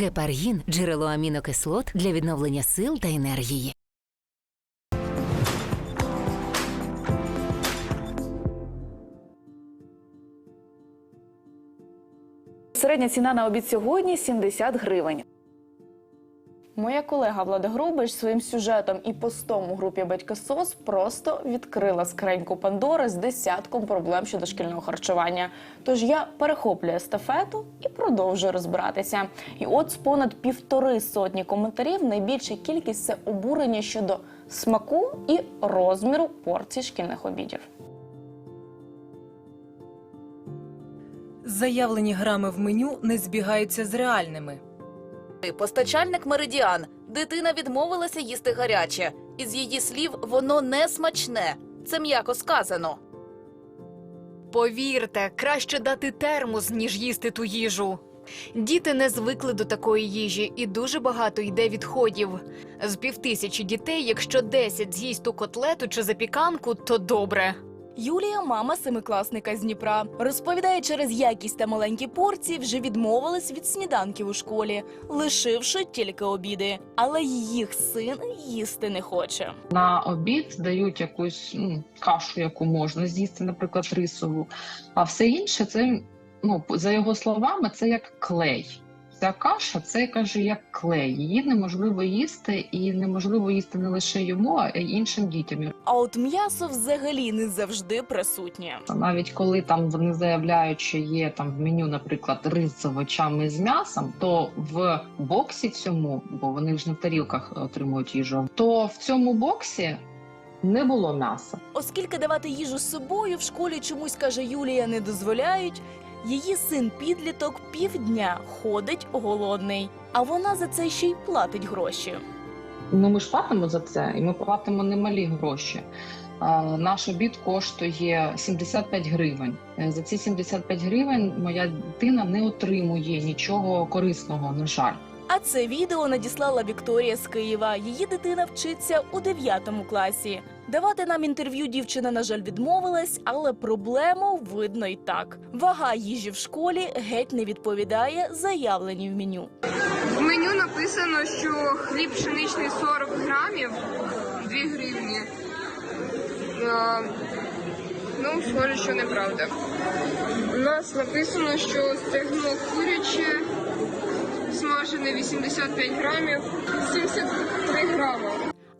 Гепаргін джерело амінокислот для відновлення сил та енергії. Середня ціна на обід сьогодні 70 гривень. Моя колега Влада Грубич своїм сюжетом і постом у групі Батько СОС просто відкрила скриньку Пандори з десятком проблем щодо шкільного харчування. Тож я перехоплюю естафету і продовжую розбиратися. І от з понад півтори сотні коментарів найбільша кількість це обурення щодо смаку і розміру порцій шкільних обідів. Заявлені грами в меню не збігаються з реальними. Постачальник Меридіан. Дитина відмовилася їсти гаряче. Із її слів, воно не смачне. Це м'яко сказано. Повірте, краще дати термос, ніж їсти ту їжу. Діти не звикли до такої їжі, і дуже багато йде відходів. З півтисячі дітей, якщо 10 з'їсть ту котлету чи запіканку, то добре. Юлія, мама семикласника з Дніпра, розповідає, через якість та маленькі порції вже відмовилась від сніданків у школі, лишивши тільки обіди. Але їх син їсти не хоче. На обід дають якусь ну, кашу, яку можна з'їсти, наприклад, рисову. А все інше, це ну за його словами, це як клей. Ця каша це каже як клей. Її неможливо їсти, і неможливо їсти не лише йому, а й іншим дітям. А от м'ясо взагалі не завжди присутнє. Навіть коли там вони заявляють, що є там в меню, наприклад, рис з овочами з м'ясом, то в боксі цьому, бо вони ж не в тарілках отримують їжу, то в цьому боксі не було м'яса. Оскільки давати їжу з собою в школі чомусь каже Юлія не дозволяють. Її син підліток півдня ходить голодний, а вона за це ще й платить гроші. Ну ми ж платимо за це, і ми платимо немалі гроші. Наш обід коштує 75 гривень. Е, За ці 75 гривень моя дитина не отримує нічого корисного, на жаль. А це відео надіслала Вікторія з Києва. Її дитина вчиться у 9 класі. Давати нам інтерв'ю дівчина, на жаль, відмовилась, але проблему видно і так. Вага їжі в школі геть не відповідає заявленій в меню. В меню написано, що хліб пшеничний 40 грамів 2 гривні. А, ну, схоже, що неправда. У нас написано, що стегно куряче смажене 85 грамів 73 грами.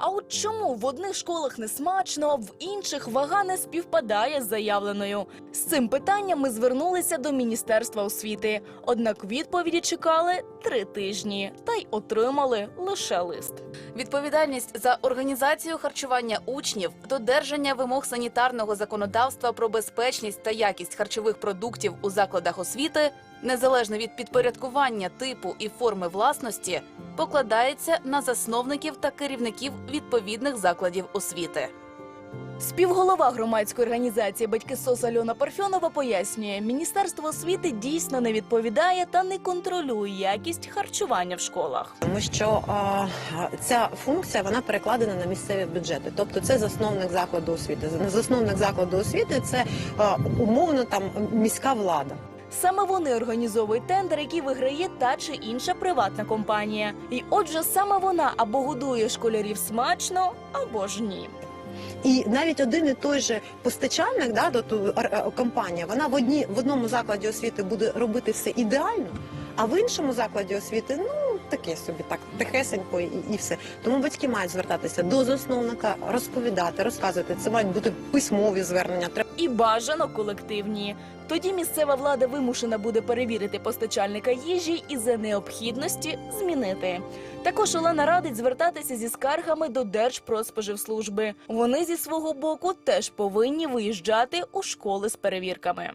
А от чому в одних школах не смачно, в інших вага не співпадає з заявленою? З цим питанням ми звернулися до Міністерства освіти. Однак відповіді чекали три тижні та й отримали лише лист. Відповідальність за організацію харчування учнів, додержання вимог санітарного законодавства про безпечність та якість харчових продуктів у закладах освіти, незалежно від підпорядкування типу і форми власності, покладається на засновників та керівників відповідних закладів освіти. Співголова громадської організації Батьки СОС Альона Парфьонова пояснює, міністерство освіти дійсно не відповідає та не контролює якість харчування в школах. Тому що а, ця функція вона перекладена на місцеві бюджети, тобто це засновник закладу освіти. Засновник закладу освіти це а, умовно там міська влада. Саме вони організовують тендер, який виграє та чи інша приватна компанія. І отже, саме вона або годує школярів смачно, або ж ні. І навіть один і той же постачальник, да, до ту е, компанія, вона в одні в одному закладі освіти буде робити все ідеально, а в іншому закладі освіти ну таке собі, так тихесенько і, і все. Тому батьки мають звертатися до засновника, розповідати, розказувати. Це мають бути письмові звернення. І бажано колективні. Тоді місцева влада вимушена буде перевірити постачальника їжі і за необхідності змінити. Також Олена радить звертатися зі скаргами до Держпродспоживслужби. Вони зі свого боку теж повинні виїжджати у школи з перевірками.